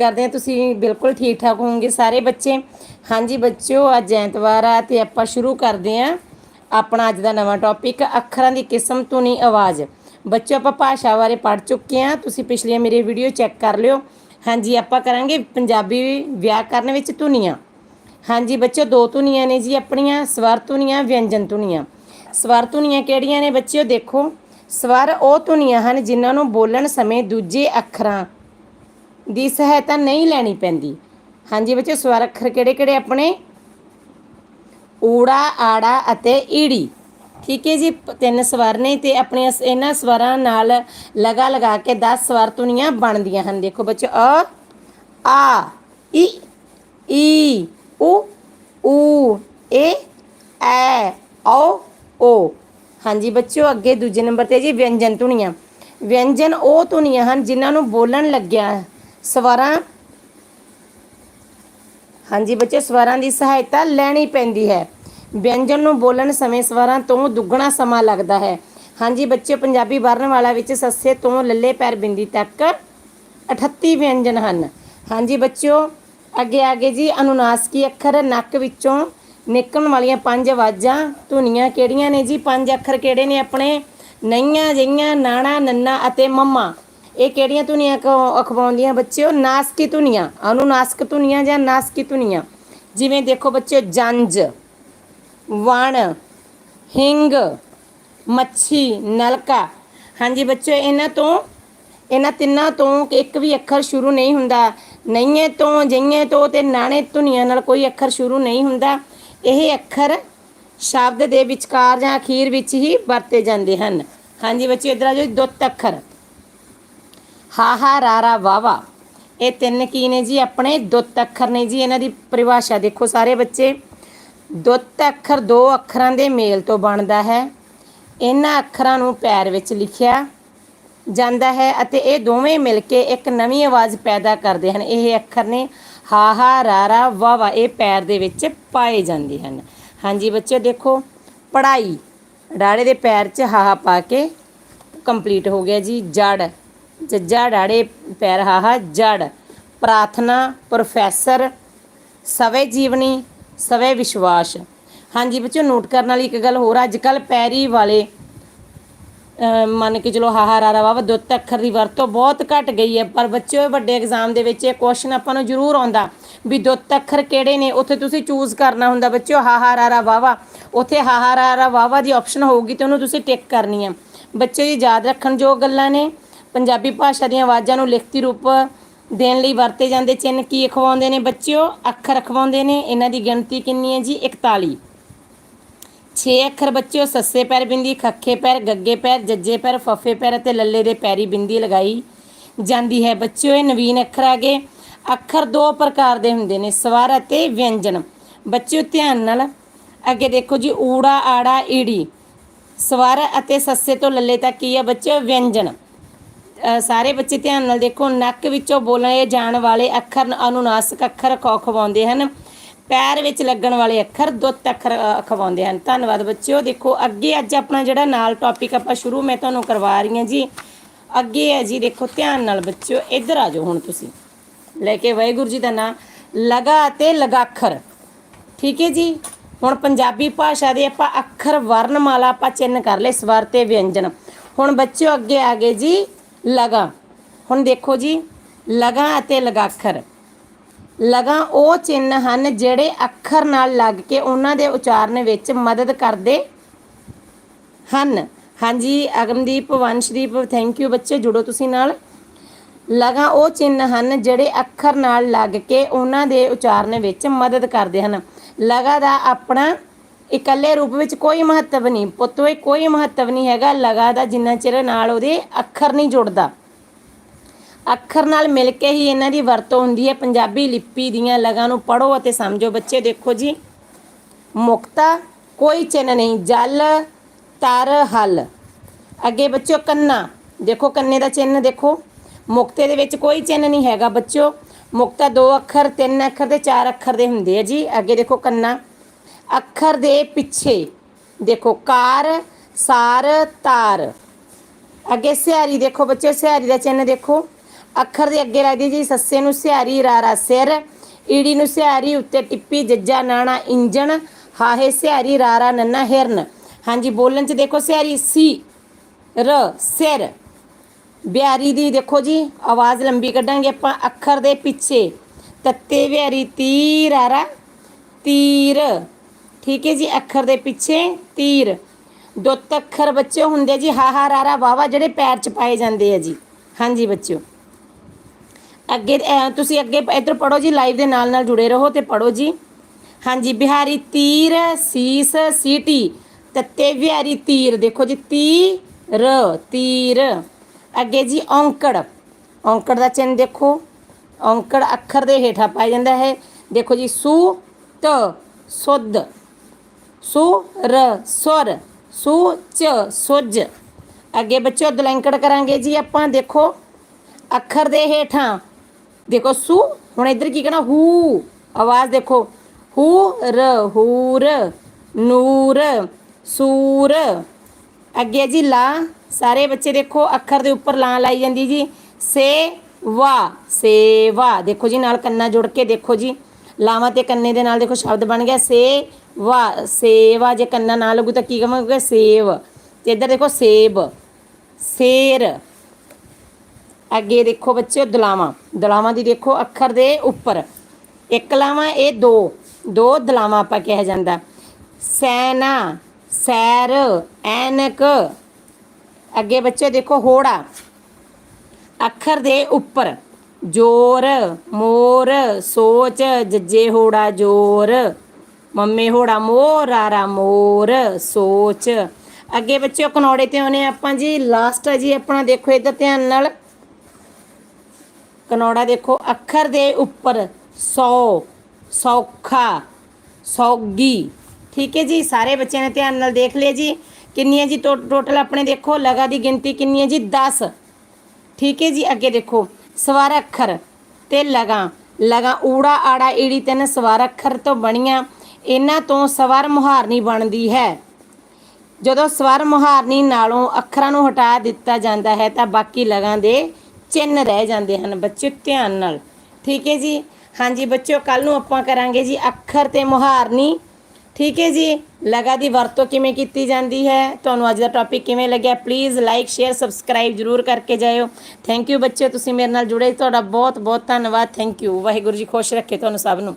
ਕਰਦੇ ਹਾਂ। ਤੁਸੀਂ ਬਿਲਕੁਲ ਠੀਕ ਠਾਕ ਹੋਵੋਗੇ ਸਾਰੇ ਬੱਚੇ। ਹਾਂਜੀ ਬੱਚਿਓ, ਅੱਜ ਐਤਵਾਰ ਆ ਤੇ ਆਪਾਂ ਸ਼ੁਰੂ ਕਰਦੇ ਹਾਂ ਆਪਣਾ ਅੱਜ ਦਾ ਨਵਾਂ ਟੌਪਿਕ ਅੱਖਰਾਂ ਦੀ ਕਿਸਮ ਧੁਨੀ ਆਵਾਜ਼। ਬੱਚਿਓ, ਆਪਾਂ ਭਾਸ਼ਾ ਬਾਰੇ ਪੜ੍ਹ ਚੁੱਕੇ ਹਾਂ। ਤੁਸੀਂ ਪਿਛਲੀਆਂ ਮੇਰੇ ਵੀਡੀਓ ਚੈੱਕ ਕਰ ਲਿਓ। ਹਾਂਜੀ, ਆਪਾਂ ਕਰਾਂਗੇ ਪੰਜਾਬੀ ਵਿਆਕਰਨ ਵਿੱਚ ਧੁਨੀਆਂ। ਹਾਂਜੀ ਬੱਚਿਓ, ਦੋ ਧੁਨੀਆਂ ਨੇ ਜੀ ਆਪਣੀਆਂ, ਸਵਰ ਧੁਨੀਆਂ, ਵਿਅੰਜਨ ਧੁਨੀਆਂ। ਸਵਰ ਧੁਨੀਆਂ ਕਿਹੜੀਆਂ ਨੇ ਬੱਚਿਓ? ਦੇਖੋ, ਸਵਰ ਉਹ ਧੁਨੀਆਂ ਹਨ ਜਿਨ੍ਹਾਂ ਨੂੰ ਬੋਲਣ ਸਮੇਂ ਦੂਜੇ ਅੱਖਰਾਂ ਦੀ ਸਹਾਇਤਾ ਨਹੀਂ ਲੈਣੀ ਪੈਂਦੀ। ਹਾਂਜੀ ਬੱਚਿਓ ਸਵਰ ਅੱਖਰ ਕਿਹੜੇ ਕਿਹੜੇ ਆਪਣੇ? ਊੜਾ, ਆੜਾ ਅਤੇ ਈੜੀ। ਠੀਕ ਹੈ ਜੀ, ਤਿੰਨ ਸਵਰ ਨੇ ਤੇ ਆਪਣੀਆਂ ਇਹਨਾਂ ਸਵਰਾਂ ਨਾਲ ਲਗਾ ਲਗਾ ਕੇ 10 ਸਵਰ ਧੁਨੀਆਂ ਬਣਦੀਆਂ ਹਨ। ਦੇਖੋ ਬੱਚੋ ਅ, ਆ, ਈ ਈ, ਉ, ਊ, ਏ, ਐ, ਓ ਓ। ਹਾਂਜੀ ਬੱਚਿਓ, ਅੱਗੇ ਦੂਜੇ ਨੰਬਰ ਤੇ ਜੀ ਵਿਅੰਜਨ ਧੁਨੀਆਂ। ਵਿਅੰਜਨ ਉਹ ਧੁਨੀਆਂ ਹਨ ਜਿਨ੍ਹਾਂ ਨੂੰ ਬੋਲਣ ਲੱਗਿਆ ਸਵਰਾਂ? ਹਾਂਜੀ ਬੱਚੇ, ਸਵਰਾਂ ਦੀ ਸਹਾਇਤਾ ਲੈਣੀ ਪੈਂਦੀ ਹੈ। ਵਿਅੰਜਨ ਨੂੰ ਬੋਲਣ ਸਮੇਂ ਸਵਰਾਂ ਤੋਂ ਦੁੱਗਣਾ ਸਮਾਂ ਲੱਗਦਾ ਹੈ। ਹਾਂਜੀ ਬੱਚੇ, ਪੰਜਾਬੀ ਵਰਨ ਵਰਣਮਾਲਾ ਵਿੱਚ ਸੱਸੇ ਤੋਂ ਲੱਲੇ ਪੈਰ ਬਿੰਦੀ ਤੱਕ 38 ਵਿਅੰਜਨ ਹਨ। ਹਾਂਜੀ ਬੱਚਿਓ, ਅੱਗੇ ਆਗੇ ਜੀ ਅਨੁਨਾਸਕੀ ਅੱਖਰ, ਨੱਕ ਵਿੱਚੋਂ ਨਿਕਲਣ ਵਾਲੀਆਂ ਪੰਜ ਆਵਾਜ਼ਾਂ। ਧੁਨੀਆਂ ਕਿਹੜੀਆਂ ਨੇ ਜੀ? ਪੰਜ ਅੱਖਰ ਕਿਹੜੇ ਨੇ ਆਪਣੇ? ਨਈਆਂ, ਜਈਆਂ, ਨਾਣਾ, ਨੰਨਾ ਅਤੇ ਮੰਮਾ। ਇਹ ਕਿਹੜੀਆਂ ਧੁਨੀਆਂ ਅਖਵਾਉਂਦੀਆਂ ਬੱਚਿਓ? ਨਾਸਕੀ ਧੁਨੀਆਂ। ਅਨੁਨਾਸਕ ਧੁਨੀਆਂ ਜਾਂ ਨਾਸਕੀ ਧੁਨੀਆਂ? ਜਿਵੇਂ ਦੇਖੋ ਬੱਚਿਓ, ਜੰਜ, ਵਣ, ਹਿੰਗ, ਮੱਛੀ, ਨਲਕਾ। ਹਾਂਜੀ ਬੱਚਿਓ, ਇਹਨਾਂ ਤੋਂ, ਇਹਨਾਂ ਤਿੰਨਾਂ ਤੋਂ ਇੱਕ ਵੀ ਅੱਖਰ ਸ਼ੁਰੂ ਨਹੀਂ ਹੁੰਦਾ। ਨਈਏ ਤੋਂ, ਜਈਏ ਤੋਂ ਤੇ ਨਾਣੇ ਧੁਨੀਆਂ ਨਾਲ ਕੋਈ ਅੱਖਰ ਸ਼ੁਰੂ ਨਹੀਂ ਹੁੰਦਾ। ਇਹ ਅੱਖਰ ਸ਼ਬਦ ਦੇ ਵਿਚਕਾਰ ਜਾਂ ਅਖੀਰ ਵਿੱਚ ਹੀ ਵਰਤੇ ਜਾਂਦੇ ਹਨ। ਹਾਂਜੀ ਬੱਚਿਓ, ਇਧਰ ਆ ਜਾਓ ਦੁੱਤ ਅੱਖਰ। ਹਾ ਹਾ ਰਾ ਰਾ ਵਾ ਵਾ। ਇਹ ਤਿੰਨ ਕੀ ਨੇ ਜੀ ਆਪਣੇ? ਦੁੱਤ ਅੱਖਰ ਨੇ ਜੀ ਇਹਨਾਂ ਦੀ ਪਰਿਭਾਸ਼ਾ। ਦੇਖੋ ਸਾਰੇ ਬੱਚੇ, ਦੁੱਤ ਅੱਖਰ ਦੋ ਅੱਖਰਾਂ ਦੇ ਮੇਲ ਤੋਂ ਬਣਦਾ ਹੈ। ਇਹਨਾਂ ਅੱਖਰਾਂ ਨੂੰ ਪੈਰ ਵਿੱਚ ਲਿਖਿਆ ਜਾਂਦਾ ਹੈ ਅਤੇ ਇਹ ਦੋਵੇਂ ਮਿਲ ਕੇ ਇੱਕ ਨਵੀਂ ਆਵਾਜ਼ ਪੈਦਾ ਕਰਦੇ ਹਨ। ਇਹ ਅੱਖਰ ਨੇ ਹਾ ਹਾ ਰਾ ਰਾ ਵਾ ਵਾ, ਇਹ ਪੈਰ ਦੇ ਵਿੱਚ ਪਾਏ ਜਾਂਦੇ ਹਨ। ਹਾਂਜੀ ਬੱਚੇ, ਦੇਖੋ ਪੜਾਈ ਡਾੜੇ ਦੇ ਪੈਰ 'ਚ ਹਾ ਹਾ ਪਾ ਕੇ ਕੰਪਲੀਟ ਹੋ ਗਿਆ ਜੀ ਜੜ ਜੱਜਾ ਡਾੜੇ ਪੈਰ ਹਾਹਾ ਜੜ। ਪ੍ਰਾਰਥਨਾ, ਪ੍ਰੋਫੈਸਰ, ਸਵੇ ਜੀਵਨੀ, ਸਵੇ ਵਿਸ਼ਵਾਸ। ਹਾਂਜੀ ਬੱਚੋ ਨੋਟ ਕਰਨ ਵਾਲੀ ਇੱਕ ਗੱਲ ਹੋਰ ਅੱਜ ਕੱਲ ਪੈਰੀ ਵਾਲੇ ਮੰਨ ਕੇ ਚਲੋ ਹਾਹਾ, ਰਾਰਾ, ਵਾਵਾ ਦੁੱਤ ਅੱਖਰ ਦੀ ਵਰਤੋਂ ਬਹੁਤ ਘਟ ਗਈ ਹੈ। ਪਰ ਬੱਚਿਓ ਵੱਡੇ ਐਗਜ਼ਾਮ ਦੇ ਵਿੱਚ ਇਹ ਕੁਐਸਚਨ ਆਪਾਂ ਨੂੰ ਜ਼ਰੂਰ ਆਉਂਦਾ ਵੀ ਦੁੱਤ ਅੱਖਰ ਕਿਹੜੇ ਨੇ? ਉੱਥੇ ਤੁਸੀਂ ਚੂਜ਼ ਕਰਨਾ ਹੁੰਦਾ ਬੱਚਿਓ, ਹਾਹਾ, ਰਾਰਾ, ਵਾਵਾ। ਉੱਥੇ ਹਾਹਾ, ਰਾਰਾ, ਵਾਵਾ ਦੀ ਆਪਸ਼ਨ ਹੋਊਗੀ ਤੇ ਉਹਨੂੰ ਤੁਸੀਂ ਟਿਕ ਕਰਨੀ ਹੈ। ਬੱਚੇ ਜੀ ਯਾਦ ਰੱਖਣ ਯੋਗ ਗੱਲਾਂ ਨੇ। ਪੰਜਾਬੀ ਭਾਸ਼ਾ ਦੀਆਂ ਆਵਾਜ਼ਾਂ ਨੂੰ ਲਿਖਤੀ ਰੂਪ ਦੇਣ ਲਈ ਵਰਤੇ ਜਾਂਦੇ ਚਿੰਨ੍ਹ ਕੀ ਅਖਵਾਉਂਦੇ ਨੇ ਬੱਚਿਓ? ਅੱਖਰ ਅਖਵਾਉਂਦੇ ਨੇ। ਇਹਨਾਂ ਦੀ ਗਿਣਤੀ ਕਿੰਨੀ ਹੈ ਜੀ? 41 ਛੇ ਅੱਖਰ ਬੱਚਿਓ, ਸੱਸੇ ਪੈਰ ਬਿੰਦੀ, ਖੱਖੇ ਪੈਰ, ਗੱਗੇ ਪੈਰ, ਜੱਜੇ ਪੈਰ, ਫੱਫੇ ਪੈਰ ਅਤੇ ਲੱਲੇ ਦੇ ਪੈਰੀ ਬਿੰਦੀ ਲਗਾਈ ਜਾਂਦੀ ਹੈ। ਬੱਚਿਓ, ਇਹ ਨਵੀਨ ਅੱਖਰ ਆ ਗਏ। ਅੱਖਰ ਦੋ ਪ੍ਰਕਾਰ ਦੇ ਹੁੰਦੇ ਨੇ, ਸਵਰ ਅਤੇ ਵਿਅੰਜਨ। ਬੱਚਿਓ, ਧਿਆਨ ਨਾਲ ਅੱਗੇ ਦੇਖੋ ਜੀ। ਊੜਾ, ਆੜਾ, ਈੜੀ। ਸਵਰ ਅਤੇ ਸੱਸੇ ਤੋਂ ਲੱਲੇ ਤੱਕ ਕੀ ਹੈ ਬੱਚਿਓ? ਵਿਅੰਜਨ। ਸਾਰੇ ਬੱਚੇ ਧਿਆਨ ਨਾਲ ਦੇਖੋ, ਨੱਕ ਵਿੱਚੋਂ ਬੋਲੇ ਜਾਣ ਵਾਲੇ ਅੱਖਰ ਅਨੁਨਾਸਕ ਅੱਖਰ ਖਵਾਉਂਦੇ ਹਨ। ਪੈਰ ਵਿੱਚ ਲੱਗਣ ਵਾਲੇ ਅੱਖਰ ਦੁੱਤ ਅੱਖਰ ਖਵਾਉਂਦੇ ਹਨ। ਧੰਨਵਾਦ ਬੱਚਿਓ। ਦੇਖੋ, ਅੱਗੇ ਅੱਜ ਆਪਣਾ ਜਿਹੜਾ ਨਾਲ ਟੌਪਿਕ ਆਪਾਂ ਸ਼ੁਰੂ ਮੈਂ ਤੁਹਾਨੂੰ ਕਰਵਾ ਰਹੀ ਹਾਂ ਜੀ। ਅੱਗੇ ਹੈ ਜੀ, ਦੇਖੋ, ਧਿਆਨ ਨਾਲ ਬੱਚਿਓ, ਇੱਧਰ ਆ ਜਾਓ ਹੁਣ ਤੁਸੀਂ। ਲੈ ਕੇ ਵਾਹਿਗੁਰੂ ਜੀ ਦਾ ਨਾਮ ਲਗਾ ਅਤੇ ਲਗਾਖਰ। ਠੀਕ ਹੈ ਜੀ? ਹੁਣ ਪੰਜਾਬੀ ਭਾਸ਼ਾ ਦੇ ਆਪਾਂ ਅੱਖਰ ਵਰਣਮਾਲਾ ਆਪਾਂ ਚਿੰਨ ਕਰ ਲਏ ਸਵਰ ਤੇ ਵਿਅੰਜਨ। ਹੁਣ ਬੱਚਿਓ, ਅੱਗੇ ਆ ਗਏ ਜੀ। ਲਗਾ। ਹੁਣ ਦੇਖੋ ਜੀ, ਲਗਾ ਅਤੇ ਲਗਾਖਰ। ਲਗਾ ਉਹ ਚਿੰਨ ਹਨ ਜਿਹੜੇ ਅੱਖਰ ਨਾਲ ਲੱਗ ਕੇ ਉਹਨਾਂ ਦੇ ਉਚਾਰਨ ਵਿੱਚ ਮਦਦ ਕਰਦੇ ਹਨ। ਹਾਂਜੀ, ਅਗਮਦੀਪ, ਵੰਸ਼ਦੀਪ ਥੈਂਕ ਯੂ ਬੱਚੇ, ਜੁੜੋ ਤੁਸੀਂ ਨਾਲ। ਲਗਾ ਉਹ ਚਿੰਨ ਹਨ ਜਿਹੜੇ ਅੱਖਰ ਨਾਲ ਲੱਗ ਕੇ ਉਹਨਾਂ ਦੇ ਉਚਾਰਨ ਵਿੱਚ ਮਦਦ ਕਰਦੇ ਹਨ। ਲਗਾ ਦਾ ਆਪਣਾ ਇਕੱਲੇ ਰੂਪ ਵਿੱਚ ਕੋਈ ਮਹੱਤਵ ਨਹੀਂ। ਪੁੱਤ ਵਿੱਚ ਕੋਈ ਮਹੱਤਵ ਨਹੀਂ ਹੈਗਾ। ਲਗਾ ਦਾ ਜਿੰਨਾ ਚਿਰ ਨਾਲ ਉਹਦੇ ਅੱਖਰ ਨਹੀਂ ਜੁੜਦਾ। ਅੱਖਰ ਨਾਲ ਮਿਲ ਕੇ ਹੀ ਇਹਨਾਂ ਦੀ ਵਰਤੋਂ ਹੁੰਦੀ ਹੈ। ਪੰਜਾਬੀ ਲਿਪੀ ਦੀਆਂ ਲਗਾਂ ਨੂੰ ਪੜ੍ਹੋ ਅਤੇ ਸਮਝੋ। ਬੱਚੇ, ਦੇਖੋ ਜੀ। ਮੁਕਤਾ ਕੋਈ ਚਿੰਨ ਨਹੀਂ। ਜਲ, ਤਰ, ਹਲ। ਅੱਗੇ ਬੱਚਿਓ, ਕੰਨਾ। ਦੇਖੋ, ਕੰਨੇ ਦਾ ਚਿੰਨ ਦੇਖੋ। ਮੁਕਤੇ ਦੇ ਵਿੱਚ ਕੋਈ ਚਿੰਨ ਨਹੀਂ ਹੈਗਾ। ਬੱਚਿਓ, ਮੁਕਤਾ ਦੋ ਅੱਖਰ, ਤਿੰਨ ਅੱਖਰ ਤੇ ਚਾਰ ਅੱਖਰ ਦੇ ਹੁੰਦੇ ਆ ਜੀ। ਅੱਗੇ ਦੇਖੋ, ਕੰਨਾ। ਅੱਖਰ ਦੇ ਪਿੱਛੇ। ਦੇਖੋ, ਕਾਰ, ਸਾਰ, ਤਾਰ। ਅੱਗੇ ਸਿਹਾਰੀ ਦੇਖੋ ਬੱਚੇ, ਸਿਹਾਰੀ ਦਾ ਚਿੰਨ ਦੇਖੋ। ਅੱਖਰ ਦੇ ਅੱਗੇ ਲੱਗਦੀ ਜੀ, ਸੱਸੇ ਨੂੰ ਸਿਹਾਰੀ, ਰਾਰਾ ਸਿਰ। ਈੜੀ ਨੂੰ ਸਿਹਾਰੀ, ਉੱਤੇ ਟਿੱਪੀ, ਜੱਜਾ, ਨਾਣਾ, ਇੰਜਣ। ਹਾਹੇ ਸਿਹਾਰੀ, ਰਾਰਾ, ਨੰਨਾ, ਹਿਰਨ। ਹਾਂਜੀ, ਬੋਲਣ ਚ ਦੇਖੋ ਸਿਹਾਰੀ, ਸੀ, ਰ, ਸਿਰ। ਬਿਹਾਰੀ ਦੀ ਦੇਖੋ ਜੀ, ਆਵਾਜ਼ ਲੰਬੀ ਕੱਢਾਂਗੇ ਆਪਾਂ। ਅੱਖਰ ਦੇ ਪਿੱਛੇ। ਤੱਤੇ ਬਿਹਾਰੀ, ਤੀਰ ਆਰਾ ਤੀਰ। ਠੀਕ ਹੈ ਜੀ, ਅੱਖਰ ਦੇ ਪਿੱਛੇ ਤੀਰ। ਦੁੱਤ ਅੱਖਰ ਬੱਚਿਓ ਹੁੰਦੇ ਜੀ ਹਾਹਾ ਰਾਰਾ ਵਾਵਾ ਜਿਹੜੇ ਪੈਰ ਚ ਪਾਏ ਜਾਂਦੇ ਆ ਜੀ। ਹਾਂਜੀ ਬੱਚਿਓ। ਅੱਗੇ ਤੁਸੀਂ ਅੱਗੇ ਇੱਧਰ ਪੜੋ ਜੀ ਲਾਈਵ ਦੇ ਨਾਲ ਨਾਲ ਜੁੜੇ ਰਹੋ ਤੇ ਪੜੋ ਜੀ। ਹਾਂਜੀ, ਬਿਹਾਰੀ ਤੀਰ, ਸੀਸ, ਸੀਟੀ, ਤੱਤੇ ਬਿਹਾਰੀ ਤੀਰ। ਦੇਖੋ ਜੀ, ਤੀਰ ਤੀਰ। ਅੱਗੇ ਜੀ, ਔਂਕੜ। ਔਂਕੜ ਦਾ ਚਿੰਨ ਦੇਖੋ। ਔਂਕੜ ਅੱਖਰ ਦੇ ਹੇਠਾਂ ਪਾਇਆ ਜਾਂਦਾ ਹੈ। ਦੇਖੋ ਜੀ ਸੁ ਤ ਸੁੱਧ। ਸੁ ਸੁਰ ਸੁ ਸੁਜ ਅੱਗੇ ਬੱਚਿਓ ਦਲੈਂਕੜ ਕਰਾਂਗੇ ਜੀ ਆਪਾਂ, ਦੇਖੋ। ਅੱਖਰ ਦੇ ਹੇਠਾਂ। ਦੇਖੋ, ਸੁ, ਹੁਣ ਇੱਧਰ ਕੀ ਕਹਿਣਾ? ਹੂ। ਆਵਾਜ਼ ਦੇਖੋ। ਹੂ ਰ ਹੂਰ ਨੂਰ, ਸੂਰ। ਅੱਗੇ ਜੀ ਲਾ, ਸਾਰੇ ਬੱਚੇ ਦੇਖੋ, ਅੱਖਰ ਦੇ ਉੱਪਰ ਲਾਂ ਲਾਈ ਜਾਂਦੀ ਜੀ। ਸੇ ਵਾ ਸੇਵਾ। ਦੇਖੋ ਜੀ, ਨਾਲ ਕੰਨਾ ਜੁੜ ਕੇ ਦੇਖੋ ਜੀ। ਲਾਵਾਂ ਤੇ ਕੰਨੇ ਦੇ ਨਾਲ ਦੇਖੋ, ਸ਼ਬਦ ਬਣ ਗਿਆ। ਸੇ ਵਾ ਸੇਵਾ ਜੇ ਕੰਨਾ ਨਾ ਲੱਗੂ ਤਾਂ ਕੀ ਕਹਾਂਗੇ ਸੇਵ ਤੇ ਇੱਧਰ ਦੇਖੋ ਸੇਬ ਸੇਰ ਅੱਗੇ ਦੇਖੋ ਬੱਚਿਓ ਦਲਾਵਾਂ ਦਲਾਵਾਂ ਦੀ ਦੇਖੋ ਅੱਖਰ ਦੇ ਉੱਪਰ ਇੱਕ ਲਾਵਾਂ ਇਹ ਦੋ ਦੋ ਦਲਾਵਾਂ ਆਪਾਂ ਕਿਹਾ ਜਾਂਦਾ ਸੈਨਾ ਸੈਰ ਐਨਕ ਅੱਗੇ ਬੱਚੇ ਦੇਖੋ ਹੋੜਾ ਅੱਖਰ ਦੇ ਉੱਪਰ ਜੋਰ ਮੋਰ ਸੋਚ ਜੱਜੇ ਹੋੜਾ ਜੋਰ ਮੰਮੇ ਹੋੜਾ ਮੋਰ, ਆਰਾ ਮੋਰ, ਸੋਚ। ਅੱਗੇ ਬੱਚਿਓ, ਕਨੌੜੇ ਤੇ ਆਉਨੇ ਆਪਾਂ ਜੀ। ਲਾਸਟ ਹੈ ਜੀ ਆਪਣਾ, ਦੇਖੋ ਇੱਧਰ ਧਿਆਨ ਨਾਲ। ਕਨੌੜਾ ਦੇਖੋ, ਅੱਖਰ ਦੇ ਉੱਪਰ। ਸੌ, ਸੌਖਾ, ਸੌਗੀ। ਠੀਕ ਹੈ ਜੀ? ਸਾਰੇ ਬੱਚਿਆਂ ਨੇ ਧਿਆਨ ਨਾਲ ਦੇਖ ਲਿਆ ਜੀ। ਕਿੰਨੀਆਂ ਜੀ ਟੋਟਲ ਆਪਣੇ ਦੇਖੋ, ਲਗਾ ਦੀ ਗਿਣਤੀ ਕਿੰਨੀ ਹੈ ਜੀ? 10 ਠੀਕ ਹੈ ਜੀ? ਅੱਗੇ ਦੇਖੋ, ਸਵਾਰ ਅੱਖਰ ਤੇ ਲਗਾ। ਲਗਾ ਊੜਾ, ਆੜਾ, ਈੜੀ ਤਿੰਨ ਸਵਾਰ ਅੱਖਰ ਤੋਂ ਬਣੀਆਂ। ਇਹਨਾਂ ਤੋਂ ਸਵਰ ਮੁਹਾਰਨੀ ਬਣਦੀ ਹੈ। ਜਦੋਂ ਸਵਰ ਮੁਹਾਰਨੀ ਨਾਲੋਂ ਅੱਖਰਾਂ ਨੂੰ ਹਟਾ ਦਿੱਤਾ ਜਾਂਦਾ ਹੈ, ਤਾਂ ਬਾਕੀ ਲਗਾਂ ਦੇ ਚਿੰਨ ਰਹਿ ਜਾਂਦੇ ਹਨ ਬੱਚੇ ਧਿਆਨ ਨਾਲ। ਠੀਕ ਹੈ ਜੀ? ਹਾਂਜੀ ਬੱਚਿਓ ਕੱਲ ਨੂੰ ਆਪਾਂ ਕਰਾਂਗੇ ਜੀ ਅੱਖਰ ਤੇ ਮੁਹਾਰਨੀ। ਠੀਕ ਹੈ ਜੀ? ਲਗਾ ਦੀ ਵਰਤੋਂ ਕਿਵੇਂ ਕੀਤੀ ਜਾਂਦੀ ਹੈ? ਤੁਹਾਨੂੰ ਅੱਜ ਦਾ ਟੌਪਿਕ ਕਿਵੇਂ ਲੱਗਿਆ? ਪਲੀਜ਼ ਲਾਈਕ ਸ਼ੇਅਰ ਸਬਸਕ੍ਰਾਈਬ ਜਰੂਰ ਕਰਕੇ ਜਾਇਓ। ਥੈਂਕ ਯੂ ਬੱਚਿਓ, ਤੁਸੀਂ ਮੇਰੇ ਨਾਲ ਜੁੜੇ। ਤੁਹਾਡਾ ਬਹੁਤ ਬਹੁਤ ਧੰਨਵਾਦ। ਥੈਂਕ ਯੂ ਵਾਹਿਗੁਰੂ ਜੀ ਖੁਸ਼ ਰੱਖੇ ਤੁਹਾਨੂੰ ਸਭ ਨੂੰ।